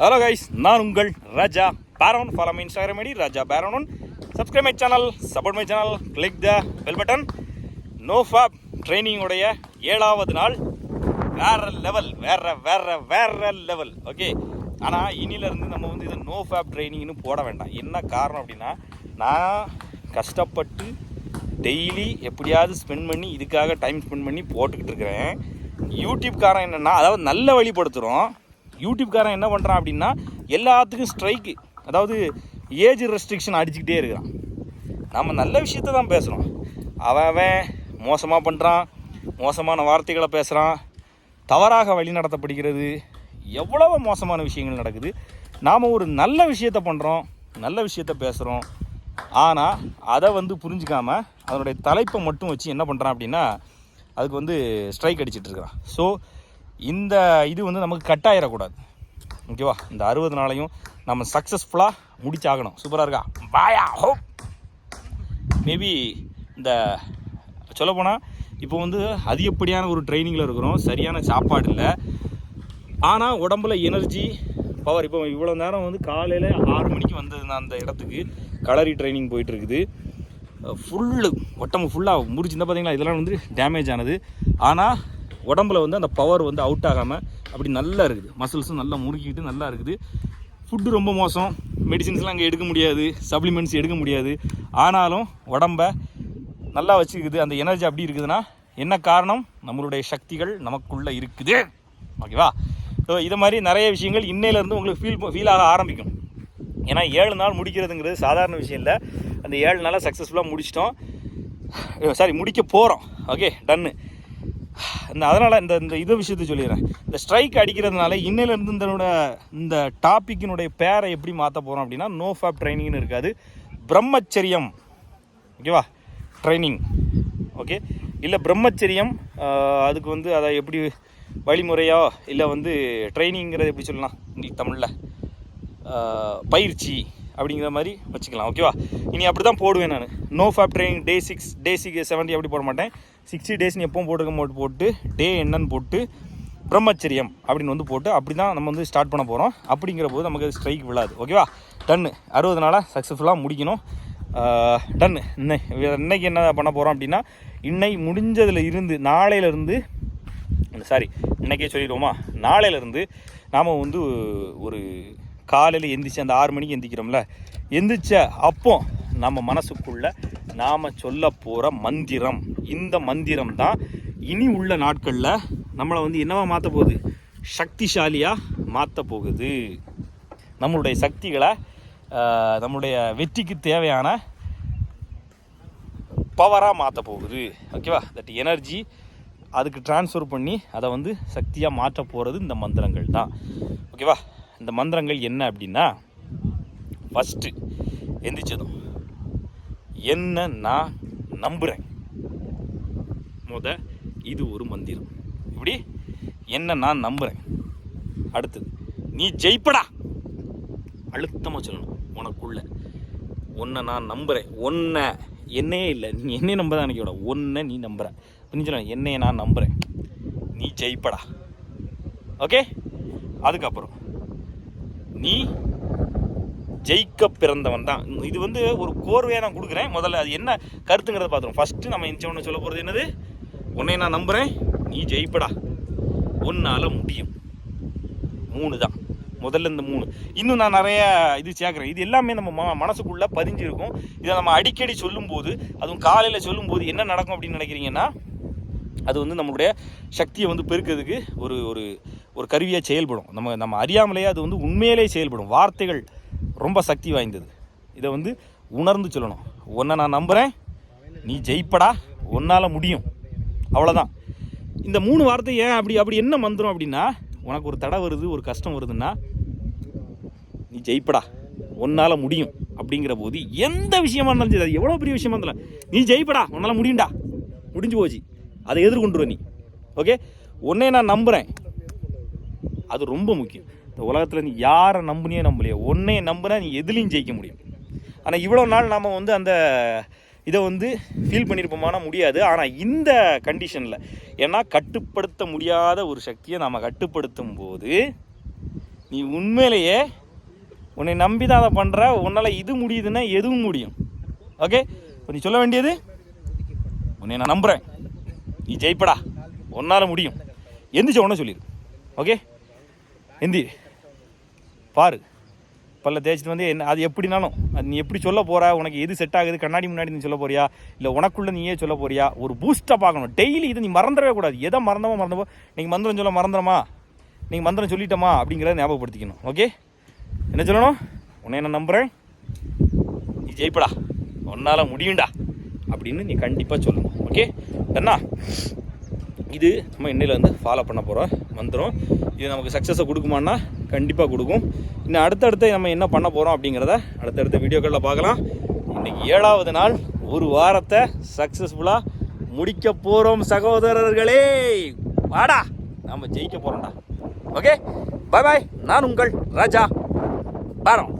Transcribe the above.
Hello guys நான் உங்கள் Raja Peron. Follow my Instagram ID Raja Peron subscribe my channel support my channel click the bell button no fap ட்ரைனிங்குடைய ஏழாவது நாள். வேற level வேற வேற வேற லெவல் ஓகே ஆனால் இனியிலேருந்து நம்ம வந்து இதை நோ ஃபேப் ட்ரைனிங்னு போட வேண்டாம். என்ன காரணம் அப்படின்னா நான் கஷ்டப்பட்டு டெய்லி எப்படியாவது ஸ்பெண்ட் பண்ணி இதுக்காக டைம் ஸ்பெண்ட் பண்ணி போட்டுக்கிட்டு இருக்கிறேன். யூடியூப்காரன் என்னென்னா அதாவது நல்ல வழிபடுத்துகிறோம் யூடியூப்காரன் என்ன பண்ணுறான் அப்படின்னா எல்லாத்துக்கும் ஸ்ட்ரைக்கு அதாவது ஏஜ் ரெஸ்ட்ரிக்ஷன் அடிச்சுக்கிட்டே இருக்கிறான். நம்ம நல்ல விஷயத்த தான் பேசுகிறோம் அவன் அவன் மோசமாக பண்ணுறான் மோசமான வார்த்தைகளை பேசுகிறான் தவறாக வழி நடத்தப்படுகிறது. எவ்வளவு மோசமான விஷயங்கள் நடக்குது. நாம் ஒரு நல்ல விஷயத்த பண்ணுறோம் நல்ல விஷயத்த பேசுகிறோம் ஆனால் அதை வந்து புரிஞ்சுக்காம அதனுடைய தலைப்பை மட்டும் வச்சு என்ன பண்ணுறான் அப்படின்னா அதுக்கு வந்து ஸ்ட்ரைக் அடிச்சிட்டு இருக்கிறான். ஸோ இந்த இது வந்து நமக்கு கட் ஆகிடக்கூடாது ஓகேவா? இந்த அறுபது நாளையும் நம்ம சக்ஸஸ்ஃபுல்லாக முடிச்சாகணும். சூப்பராக இருக்கா? பாயா ஹோ! மேபி இந்த சொல்லப்போனால் இப்போ வந்து அதிகப்படியான ஒரு ட்ரைனிங்கில் இருக்கிறோம். சரியான சாப்பாடு இல்லை. ஆனால் உடம்புல எனர்ஜி பவர் இப்போ இவ்வளோ நேரம் வந்து காலையில் ஆறு மணிக்கு வந்தது நான் அந்த இடத்துக்கு. களரி ட்ரைனிங் போயிட்டு இருக்குது ஃபுல்லு உடம்பு ஃபுல்லாக முடிச்சுருந்தா பார்த்தீங்களா இதெல்லாம் வந்து டேமேஜ் ஆனது. ஆனால் உடம்புல வந்து அந்த பவர் வந்து அவுட் ஆகாமல் அப்படி நல்லா இருக்குது. மசில்ஸும் நல்லா முறுக்கிட்டு நல்லா இருக்குது. ஃபுட்டு ரொம்ப மோசம். மெடிசின்ஸ்லாம் அங்கே எடுக்க முடியாது. சப்ளிமெண்ட்ஸ் எடுக்க முடியாது. ஆனாலும் உடம்ப நல்லா வச்சுருக்குது அந்த எனர்ஜி அப்படி இருக்குதுன்னா என்ன காரணம்? நம்மளுடைய சக்திகள் நமக்குள்ளே இருக்குது. ஓகேவா ஸோ இது மாதிரி நிறைய விஷயங்கள் இன்னையிலேருந்து உங்களுக்கு ஃபீல் ஃபீல் ஆக ஆரம்பிக்கும். ஏன்னா ஏழு நாள் முடிக்கிறதுங்கிறது சாதாரண விஷயம் இல்லை. அந்த ஏழு நாளாக சக்ஸஸ்ஃபுல்லாக முடிச்சிட்டோம். சாரி முடிக்க போகிறோம் ஓகே டன்னு இந்த அதனால் இந்த இந்த இது விஷயத்தை சொல்லிடுறேன். இந்த ஸ்ட்ரைக் அடிக்கிறதுனால இன்னையிலேருந்து இந்த இந்த டாப்பிக்கினுடைய பேரை எப்படி மாற்ற போகிறோம் அப்படின்னா நோ ஃபேப் ட்ரைனிங்னு இருக்காது. பிரம்மச்சரியம். ஓகேவா ட்ரைனிங் ஓகே இல்லை பிரம்மச்சரியம் அதுக்கு வந்து அதை எப்படி வழிமுறையோ இல்லை வந்து ட்ரைனிங்கிறத எப்படி சொல்லலாம்? உங்களுக்கு தமிழில். பயிற்சி அப்படிங்கிற மாதிரி வச்சுக்கலாம். ஓகேவா இனி அப்படி தான் போடுவேன் நான். No fap training day six day six seventy அப்படி போட மாட்டேன். சிக்ஸ்டி டேஸ்னு எப்போ போட்டுக்க போட்டு போட்டு டே என்னன்னு போட்டு பிரம்மச்சரியம் அப்படின்னு வந்து போட்டு அப்படி தான் நம்ம வந்து ஸ்டார்ட் பண்ண போகிறோம் அப்படிங்கிற போது நமக்கு ஸ்ட்ரைக் விழாது. ஓகேவா டன்னு அறுபது நாளாக சக்ஸஸ்ஃபுல்லாக முடிக்கணும். டன்னு இன்னை இன்னைக்கு என்ன பண்ண போகிறோம் அப்படின்னா இன்னை முடிஞ்சதில் இருந்து நாளையிலேருந்து சாரி இன்றைக்கே சொல்லிடுவோமா? நாளையிலேருந்து நாம் வந்து ஒரு காலையில் எந்திரிச்சு அந்த ஆறு மணிக்கு எந்திக்கிறோம்ல. எந்திரிச்ச அப்போ நம்ம மனசுக்குள்ளே நாம் சொல்ல போகிற மந்திரம். இந்த மந்திரம் தான் இனி உள்ள நாட்களில் நம்மளை வந்து என்னவா மாற்ற போகுது? சக்திசாலியாக மாற்ற போகுது. நம்மளுடைய சக்திகளை நம்மளுடைய வெற்றிக்கு தேவையான பவராக மாற்ற போகுது. ஓகேவா தட் எனர்ஜி அதுக்கு ட்ரான்ஸ்ஃபர் பண்ணி அதை வந்து சக்தியாக மாற்ற போகிறது இந்த மந்திரங்கள் தான் ஓகேவா இந்த மந்திரங்கள் என்ன அப்படின்னா ஃபஸ்ட்டு எந்திரிச்சதும். என்ன நான் நம்புகிறேன் முத இது ஒரு மந்திரம். இப்படி என்ன நான் நம்புகிறேன் அடுத்தது நீ ஜெயிப்படா! அழுத்தமாக சொல்லணும் உனக்குள்ள. உன்னை நான் நம்புகிறேன் ஒன்றை என்னையே இல்லை. நீ என்னையே நம்ப தான் எனக்கு ஒன்றை நீ நம்புகிற புரிஞ்சுக்கலாம் என்னையை நான் நம்புகிறேன் நீ ஜெயிப்படா. ஓகே? அதுக்கப்புறம் நீ ஜெயிக்க பிறந்தவன் தான். இது வந்து ஒரு கோர்வையாக நான் கொடுக்குறேன். முதல்ல அது என்ன கருத்துங்கிறத பார்த்துருவோம். ஃபஸ்ட்டு நம்ம இன்ச்சவனு சொல்ல போகிறது என்னது? உன்னை நான் நம்புகிறேன் நீ ஜெயிப்படா. உன்னால் முடியும். மூணு தான் முதல்ல இந்த மூணு. இன்னும் நான் நிறைய இது சேர்க்குறேன். இது எல்லாமே நம்ம ம மனசுக்குள்ளே பதிஞ்சிருக்கும். இதை நம்ம அடிக்கடி சொல்லும்போது அதுவும் காலையில் சொல்லும்போது என்ன நடக்கும் அப்படின்னு நினைக்கிறீங்கன்னா அது வந்து நம்மளுடைய சக்தியை வந்து பெருக்கிறதுக்கு ஒரு ஒரு ஒரு கருவியாக செயல்படும். நம்ம நம்ம அறியாமலேயே அது வந்து உண்மையிலே செயல்படும். வார்த்தைகள் ரொம்ப சக்தி வாய்ந்தது. இதை வந்து உணர்ந்து சொல்லணும். உன்னை நான் நம்புகிறேன் நீ ஜெயிப்படா. உன்னால் முடியும். அவ்வளோதான் இந்த மூணு வார்த்தை ஏன் அப்படி அப்படி என்ன மந்திரம் அப்படின்னா உனக்கு ஒரு தடை வருது ஒரு கஷ்டம் வருதுன்னா நீ ஜெயிப்படா. உன்னால் முடியும் அப்படிங்கிற போது எந்த விஷயமா இருந்தாலும் சரி அது எவ்வளோ பெரிய விஷயமா இருந்தாலும் நீ ஜெயிப்படா உன்னால் முடியும்டா. முடிஞ்சு போச்சு. அதை எதிர்கொண்டுருவ நீ. ஓகே? உன்னே நான் நம்புகிறேன் அது ரொம்ப முக்கியம். இந்த உலகத்தில் நீ யாரை நம்புனியோ நம்பலையே உன்னைய நம்புனா நீ எதுலேயும் ஜெயிக்க முடியும். ஆனால் இவ்வளோ நாள் நாம் வந்து அந்த இதை வந்து ஃபீல் பண்ணியிருப்போமானா முடியாது. ஆனால் இந்த கண்டிஷனில் ஏன்னா கட்டுப்படுத்த முடியாத ஒரு சக்தியை நாம் கட்டுப்படுத்தும் போது நீ உண்மையிலேயே உன்னை நம்பி தான் அதை பண்ணுற உன்னால் இது முடியுதுன்னா எதுவும் முடியும். ஓகே இப்போ நீ சொல்ல வேண்டியது உன்னை நான் நம்புகிறேன் நீ ஜெயிப்படா. உன்னால் முடியும். எந்திரிச்ச உடனே சொல்லிடு ஓகே எந்தி பாரு. பல்ல தேய்ச்சிட்டு வந்து என்ன அது எப்படினாலும் அது நீ எப்படி சொல்ல போகிற உனக்கு எது செட் ஆகுது கண்ணாடி முன்னாடி நீ சொல்ல போறியா இல்லை உனக்குள்ள நீயே சொல்ல போறியா ஒரு பூஸ்ட்டாக பார்க்கணும். டெய்லி இதை நீ மறந்துடவே கூடாது. எதை மறந்தமோ மறந்தமோ நீங்கள் மந்திரம் சொல்ல மறந்துடமா நீங்கள் மந்திரம் சொல்லிட்டோமா அப்படிங்கிறத ஞாபகப்படுத்திக்கணும். ஓகே என்ன சொல்லணும்? உன்னை நான் நம்புகிறேன் நீ ஜெயிப்படா. உன்னால் முடியும்டா. அப்படின்னு நீ கண்டிப்பாக சொல்லணும். ஓகே என்ன இது நம்ம இன்னையில வந்து ஃபாலோ பண்ண போகிறோம் மந்திரம். இது நமக்கு சக்ஸஸை கொடுக்குமான்னா கண்டிப்பாக கொடுக்கும். இன்னும் அடுத்தடுத்து நம்ம என்ன பண்ண போகிறோம் அப்படிங்கிறத அடுத்தடுத்த வீடியோக்களில் பார்க்கலாம். இன்றைக்கி ஏழாவது நாள் ஒரு வாரத்தை சக்ஸஸ்ஃபுல்லாக முடிக்க போகிறோம் சகோதரர்களே. வாடா நம்ம ஜெயிக்க போகிறோம்டா ஓகே பாய் பாய் நான் உங்கள் ராஜா. பாரம்